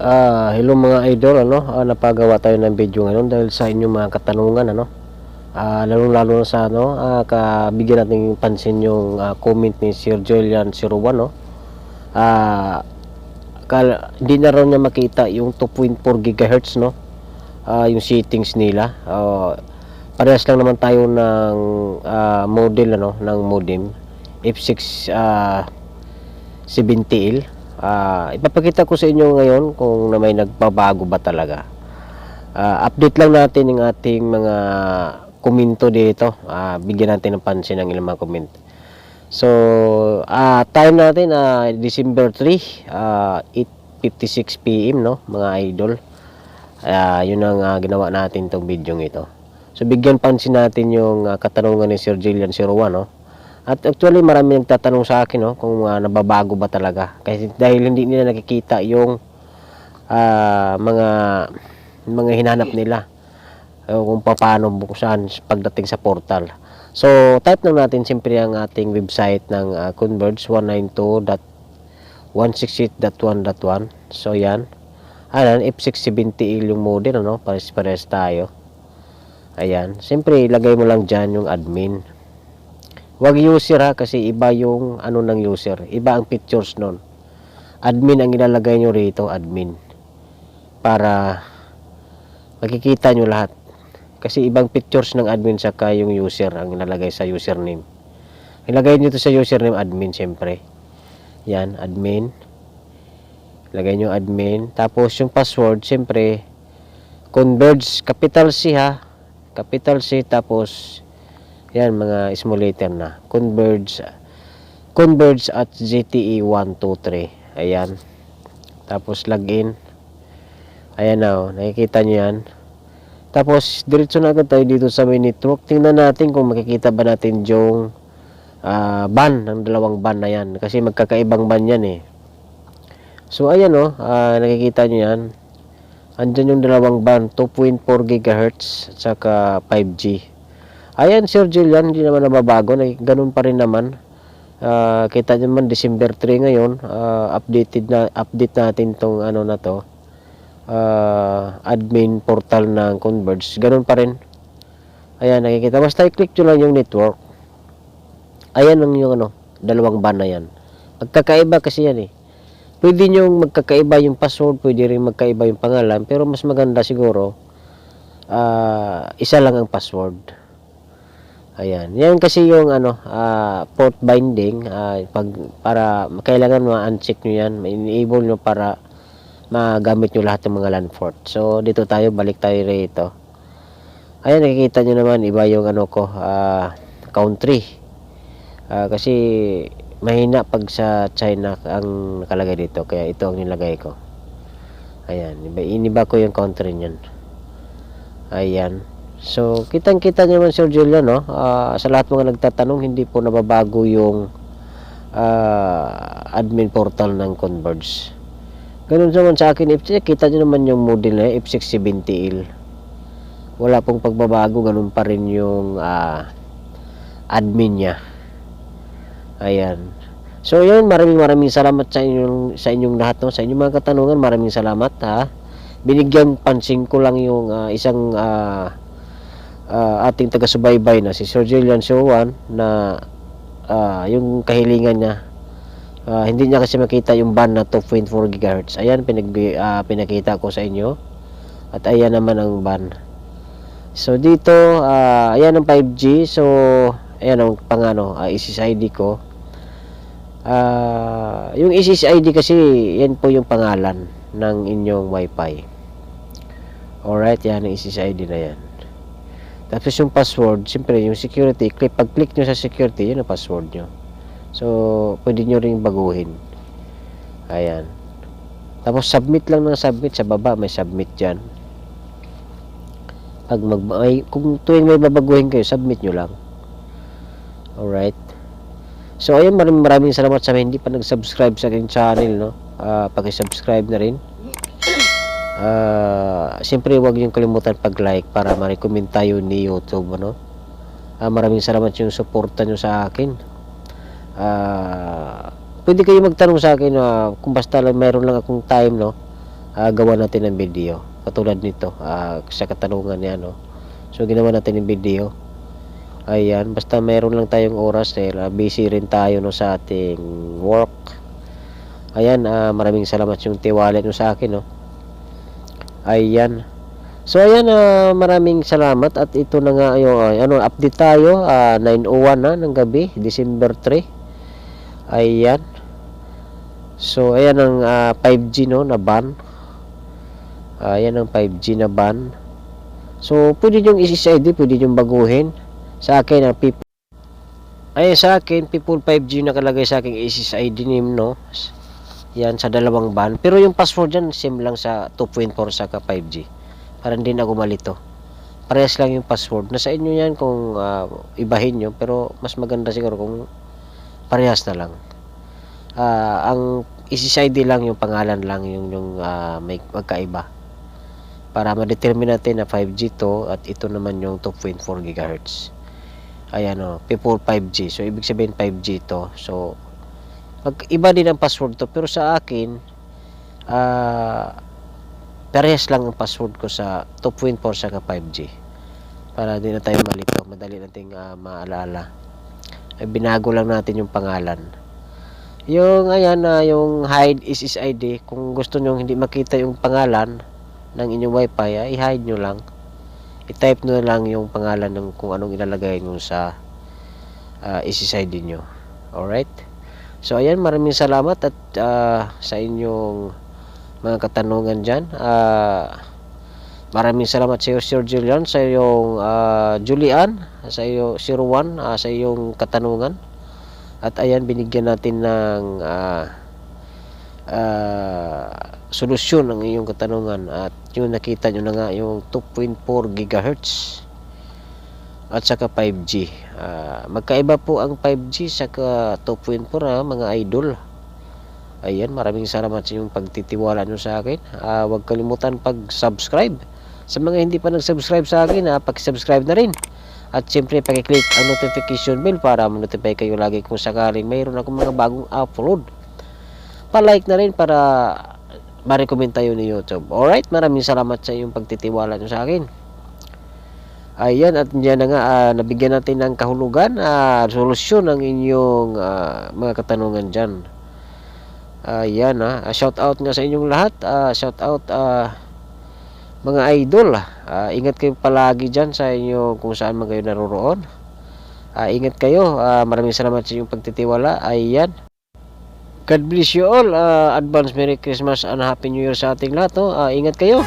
Ah, hello mga idol, ano? Ah, napagawa tayo ng video ngayon dahil sa inyong mga katanungan, ano? Ah, lalo-lalo na sa ano, ah, kabigyan natin pansin yung ah, comment ni Sir Julian 01, no? Ah, kal hindi na raw niya makita yung 2.4 GHz, no? Ah, yung settings nila. Ah, parehas lang naman tayo ng ah, model, ano, ng modem F6 ah, 70L. Ah, ipapakita ko sa inyo ngayon kung na may nagbabago ba talaga. Ah, update lang natin yung ating mga komento dito. Ah, bigyan natin ng pansin ang ilang mga comment. So, ah, time natin ah, December 3, ah, 8:56 PM no, mga idol. Ah, yun ang ah, ginawa natin tong video ito. So, bigyan pansin natin yung ah, katanungan ni Sir Jillian 01 no. At actually marami nagtatanong sa akin no kung ah, nababago ba talaga. Kasi dahil hindi nila nakikita yung ah, mga mga hinanap nila uh, kung paano buksan pagdating sa portal. So type lang natin siyempre ang ating website ng uh, Converge 192.168.1.1. So yan. Ayan, F670L yung model ano, pares-pares tayo. Ayan, siyempre ilagay mo lang diyan yung admin. Huwag user ha kasi iba yung ano ng user. Iba ang pictures nun. Admin ang ilalagay nyo rito, admin. Para makikita nyo lahat. Kasi ibang pictures ng admin saka yung user ang ilalagay sa username. Ilagay nyo to sa username admin siyempre. Yan, admin. Lagay nyo admin. Tapos yung password siyempre converge capital C ha. Capital C tapos yan, mga letter na. Converge, converge at E ZTE 123. Ayan. Tapos login. Ayan na, oh, nakikita nyo yan. Tapos, diretso na agad tayo dito sa may network. Tingnan natin kung makikita ba natin yung ah, ban, ng dalawang ban na yan. Kasi magkakaibang ban yan eh. So, ayan o, ah, nakikita nyo yan. Andyan yung dalawang ban, 2.4 GHz at saka 5G. Ayan, Sir Julian, hindi naman nababago. Nag- Ganun pa rin naman. Ah, kita naman, December 3 ngayon. ah, updated na, update natin tong ano na to. ah, admin portal ng Converge. Ganun pa rin. Ayan, nakikita. Basta i-click nyo lang yung network. Ayan ang yung ano, dalawang ban na yan. Magkakaiba kasi yan eh. Pwede nyo magkakaiba yung password, pwede rin magkaiba yung pangalan, pero mas maganda siguro, ah, isa lang ang password. Ayan. Yan kasi yung ano, ah, port binding, ah, pag para kailangan ma-uncheck nyo yan, ma-enable nyo para magamit nyo lahat ng mga LAN port. So dito tayo, balik tayo rito. Ayan, nakikita nyo naman iba yung ano ko, ah, country. Ah, kasi mahina pag sa China ang nakalagay dito, kaya ito ang nilagay ko. Ayan, iba, iniba ko yung country niyan. Ayan. So, kitang-kita niyo naman Sir Julian, no? Ah, sa lahat mga nagtatanong, hindi po nababago yung ah, admin portal ng Converge. Ganun naman sa akin, if kita niyo naman yung model na F670L. Wala pong pagbabago, ganun pa rin yung ah, admin niya. Ayan. So, yun, maraming maraming salamat sa inyong, sa inyong lahat, no? Sa inyong mga katanungan, maraming salamat, ha? Binigyan pansin ko lang yung ah, isang ah, ah, ating taga-subaybay na si Sir Julian Showan na ah, yung kahilingan niya ah, hindi niya kasi makita yung band na 2.4 GHz ayan pinag, ah, pinakita ko sa inyo. At ayan naman ang band. So dito ah, ayan ang 5G so ayan ang pangano uh, ID ko. Ah, yung ID kasi yan po yung pangalan ng inyong wifi. Alright yan ang ID na yan tapos yung password, siyempre yung security, click, pag click nyo sa security, yun ang password nyo. So, pwede nyo rin baguhin. Ayan. Tapos submit lang ng submit sa baba, may submit dyan. Pag mag, may, kung tuwing may babaguhin kayo, submit nyo lang. Alright. So, ayun, maraming maraming salamat sa mga hindi pa nag-subscribe sa aking channel, no? Ah, paki-subscribe na rin. Ah, siyempre huwag niyong kalimutan pag-like para ma-recommend tayo ni YouTube, ano? Ah, maraming salamat yung suporta niyo sa akin. Ah, pwede kayo magtanong sa akin ah, kung basta lang meron lang akong time, no? ah, gawa natin ng video. Katulad nito, ah, sa katanungan niya, no? So, ginawa natin ng video. Ayan, basta mayroon lang tayong oras ah, busy rin tayo no, sa ating work. Ayan, ah, maraming salamat yung tiwala nyo sa akin, no? Ayan. So, ayan, ah, maraming salamat at ito na nga yung, ah, ano, update tayo, ah, 9.01 na ng gabi, December 3. Ayan. So, ayan ang ah, 5G, no, na ban. Ayan ang 5G na ban. So, pwede nyo isi-ID, pwede nyo baguhin. Sa akin, ang people, ay sa akin, people 5G nakalagay sa aking SSID name, no? Yan, sa dalawang ban. Pero yung password dyan, same lang sa 2.4 saka 5G. Para hindi na ako malito. Parehas lang yung password. Nasa inyo yan kung ah, ibahin nyo. Pero mas maganda siguro kung parehas na lang. Ah, ang SSID lang yung pangalan lang yung, yung ah, may magkaiba. Para ma-determine natin na 5G to at ito naman yung 2.4 GHz. Ayan o, people 5G. So, ibig sabihin 5G to. So, pag iba din ang password to. Pero sa akin, ah, parehas lang ang password ko sa 2.4 saka 5G. Para di na tayo malito. Madali nating ah, maalala. Ay, binago lang natin yung pangalan. Yung, ayan na, yung hide is is ID. Kung gusto nyo hindi makita yung pangalan ng inyong wifi, ah, i-hide nyo lang i-type nyo lang yung pangalan ng kung anong ilalagay nyo sa uh, SSID nyo. Alright? So, ayan, maraming salamat at ah, sa inyong mga katanungan dyan. Ah, maraming salamat sa iyo, Sir Julian, sa iyong ah, Julian, sa iyo, Sir Juan, ah, sa iyong katanungan. At ayan, binigyan natin ng ah, ah, solusyon ng iyong katanungan at yung nakita nyo na nga yung 2.4 gigahertz at saka 5G Ah, magkaiba po ang 5G saka 2.4 ha, mga idol. Ayan maraming salamat sa inyong pagtitiwala nyo sa akin. Ah, huwag kalimutan pag subscribe sa mga hindi pa nag-subscribe sa akin ha, pag-subscribe na rin. At siyempre pag-click ang notification bell para ma-notify kayo lagi kung sakaling mayroon akong mga bagong upload. Pa-like na rin para ma-recommend tayo ni YouTube. Alright, maraming salamat sa iyong pagtitiwala nyo sa akin. Ayan, at dyan na nga, ah, nabigyan natin ng kahulugan, ah, solusyon ng inyong ah, mga katanungan dyan. Ayan, ah, shout out nga sa inyong lahat. Ah, shout out, ah, mga idol. Ah, ingat kayo palagi dyan sa inyo kung saan man kayo naroroon. Ah, ingat kayo. Ah, maraming salamat sa inyong pagtitiwala. Ayan. God bless you all. Ah, advance Merry Christmas and Happy New Year sa ating lahat. No? Ah, ingat kayo.